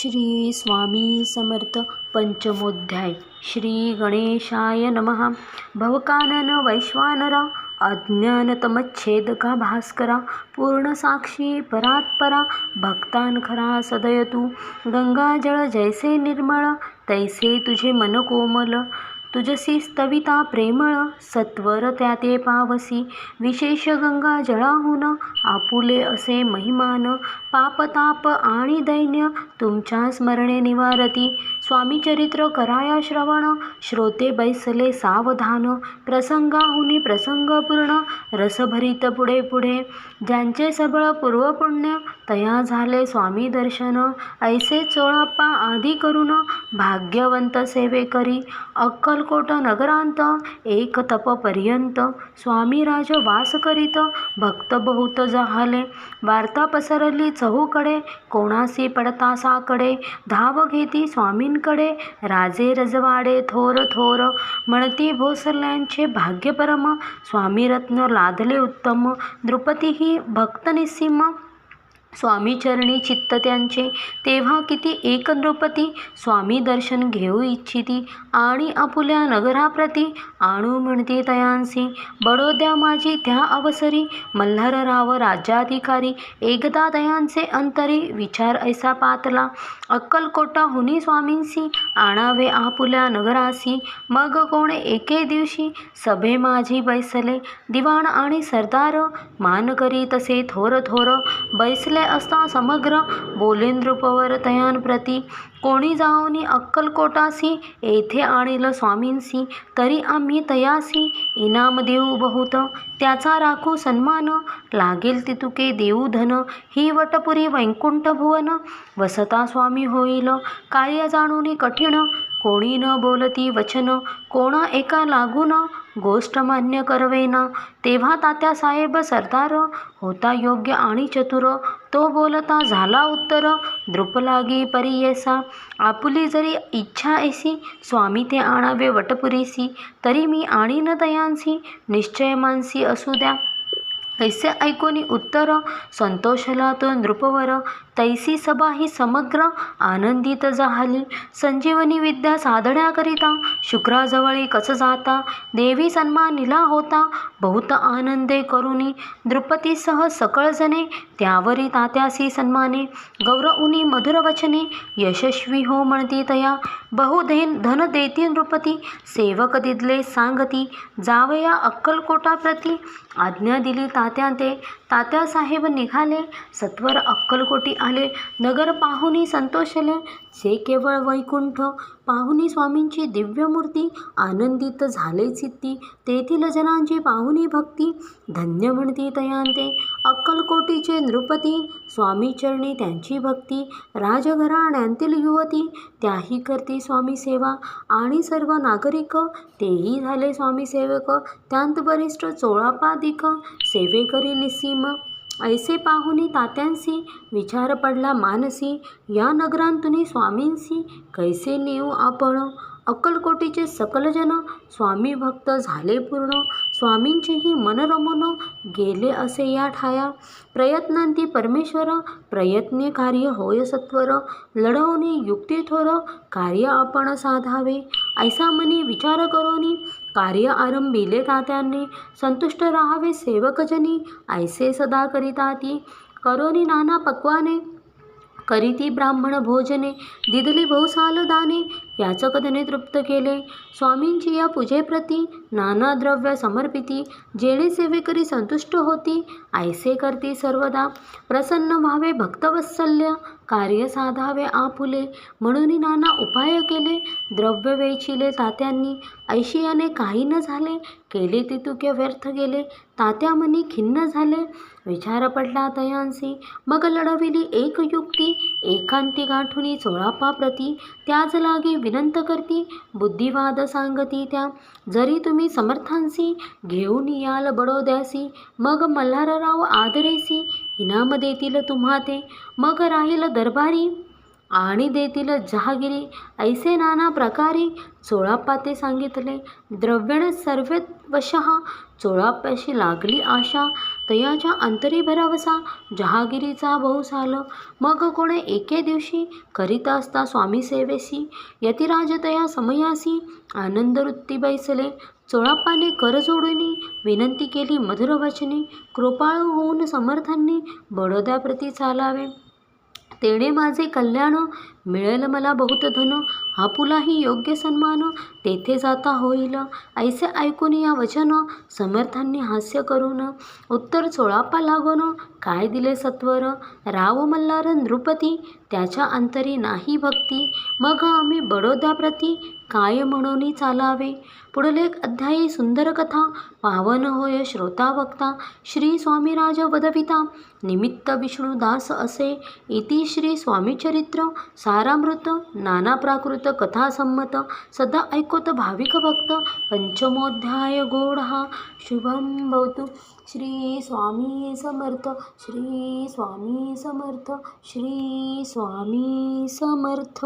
श्री स्वामी समर्थ पंचमोध्याय. श्री गणेशाय नमः. भवकानन वैश्वानरा अज्ञानतमच्छेदका भास्करा पूर्णसाक्षी परात्परा भक्तांखरा सदयतु. गंगाजळ जैसे निर्मळ तैसे तुझे मन कोमल तुझसी स्तविता प्रेमळ सत्वर त्या ते पावसी. विशेष गंगा जळाहून आपुले असे महिमान. पापताप आणि दैन्य तुमच्या स्मरणे निवारती. स्वामी चरित्र कराया श्रवण श्रोते बैसले सावधान प्रसंगाहुनी प्रसंगपूर्ण रसभरित पुढे पुढे. ज्यांचे सबळ पूर्वपुण्य तया झाले स्वामी दर्शन. ऐसे चोळाप्पा आदी करून भाग्यवंत सेवे करी. अक्कलकोट नगरांत एक तप पर्यंत. स्वामी राज वास करीत भक्त बहुत जहाले. वार्ता पसरली चहूकडे कोणासी पडता साकडे. धाव घेती स्वामींकडे राजे रजवाडे थोर थोर म्हणती भोसल्यांचे भाग्यपरम स्वामी रत्न लादले उत्तम. द्रुपतीही भक्त निस्सीम स्वामी चरणी चित्त त्यांचे. तेव्हा किती एक नृपती स्वामी दर्शन घेऊ इच्छिती. आणि आपुल्या नगराप्रती आणू म्हणते तयांसी. बडोद्या माझी त्या अवसरी. मल्हारराव राज्याधिकारी. एकदा दयांचे अंतरी विचार ऐसा पातला. अक्कलकोटा हुनी स्वामींसी. आणावे आपुल्या नगरासी. मग कोण एके दिवशी? सभे माझी बैसले. दिवाण आणि सरदार मान करी तसे थोर थोर. बैसले असता समग्र बोलेंद्रुपवर तयांप्रती कोणी जाऊनी अक्कलकोटासी येथे आणील स्वामींसी तरी आम्ही तयासी. इनाम देऊ बहुत त्याचा राखू सन्मान. लागेल तितुके देऊ धन ही वटपुरी वैकुंठ भुवन. वसता स्वामी होईल कार्य जाणूनी कठीण. कोणी न बोलती वचन कोणा एका लागून. गोष्ट मान्य करवेना तेव्हा तात्यासाहेब सरदार. होता योग्य आणि चतुर तो बोलता झाला उत्तर द्रुपलागी परियेसा. आपुली जरी इच्छा ऐसी स्वामी ते आणावे वटपुरीसी. तरी मी आणीन तयांसी निश्चय मानसी असू द्या. ऐसे ऐकोनी उत्तर संतोषला तो नृपवर तैसी सभा ही समग्र आनंदित झाली संजीवनी विद्या साधण्याकरिता शुक्राजवळी कस जाता देवी सन्मानिला होता बहुत आनंदे करुनी। द्रुपतीसह सकळजणे त्यावरी तात्यासी सन्माने। गौरवनी मधुर वचने यशस्वी हो म्हणती तया। बहुधेन धन देती नृपती सेवक दिदले सांगती। जावया अक्कलकोटाप्रती आज्ञा दिली तात्या ते तात्यासाहेब निघाले सत्वर अक्कलकोटी आले नगर पाहुनी संतोषले जे केवळ वैकुंठ पाहुनी स्वामींची दिव्यमूर्ती आनंदित झाले चित्ती तेथील जनांची पाहुनी भक्ती धन्य म्हणती तयांते अक्कलकोटीचे नृपती स्वामी चरणी त्यांची भक्ती राजघराण्यांतील युवती त्याही करती स्वामी सेवा आणि सर्व नागरिक तेही झाले स्वामी सेवक त्यांत वरिष्ठ चोळापादिक सेवेकरी निसीम ऐसे पाहुनी तात्यांसी विचार पडला मानसी. या नगरांतुनी स्वामींसी कैसे नेऊ आपण? अक्कलकोटीचे सकलजन स्वामी भक्त झाले पूर्ण. स्वामींचेही मनरमून गेले असे या ठाया. प्रयत्नांती परमेश्वर प्रयत्ने कार्य होय सत्वर लढवणे युक्ती थोर कार्य आपण साधावे. ऐसा मनी विचार करोनी कार्य आरंभिले तात्यांनी संतुष्ट राहावे सेवकजनी ऐसे सदा करिता ती करोनी नाना पक्वाने करीती ब्राह्मण भोजने दिदली बहुसाल दाने याचं कथने तृप्त केले. स्वामींची या पूजेप्रती नाना द्रव्य समर्पिती जेणे सेवेकरी संतुष्ट होती ऐसे करती सर्वदा. प्रसन्न व्हावे भक्तवत्सल्य कार्य साधावे आपुले. म्हणून नाना उपाय केले. द्रव्य वेचिले तात्यांनी. ऐशियाने काही न झाले केले तितुक्य व्यर्थ गेले. तात्या मनी खिन्न झाले. विचार पडला तयांसी मग लढविली एक युक्ती एकांती गाठुनी चोळापाप्रती त्याच लागी विनंत करती बुद्धिवाद सांगती त्या जरी तुम्ही समर्थांसी घेऊन याल बडोद्यासी मग मल्हारराव आदरेसी इनाम देतील तुम्हा ते मग राहील दरबारी. आणि देतील जहागिरी. ऐसे नाना प्रकारे चोळापाते सांगितले. द्रव्यण सर्व वशः चोळाप्याशी लागली आशा. तयाच्या अंतरी भरावसा जहागिरीचा बहुसाल मग कोणे एके दिवशी करीत असता स्वामी सेवेसी. यतिराजतया समयासी आनंद वृत्ती बैसले. चोळाप्पाने कर जोडूनी विनंती केली मधुरवचनी कृपाळू होऊन समर्थांनी बडोद्याप्रती चालावे. तेणे माझे कल्याण मिळेल मला बहुत धन आपुलाही योग्य सन्मान. तेथे जाता होईल. ऐसे ऐकून या वचन समर्थांनी हास्य करून उत्तर चोळापा लागून काय दिले सत्वर? राव मल्हार नृपती त्याच्या अंतरी नाही भक्ती. मग आम्ही बडोद्याप्रती काय म्हणून चालावे? पुढले एक अध्यायी सुंदर कथा पावन होय श्रोता वक्ता श्री स्वामीराज वदविता. निमित्त विष्णुदास असे इति श्री स्वामीचरित्र सारामृत नाना प्राकृत कथा संमत सदा ऐकोत भाविक भक्त पंचमोध्याय गोड हा शुभम भवतु. श्री स्वामी समर्थ श्री स्वामी समर्थ श्री स्वामी समर्थ.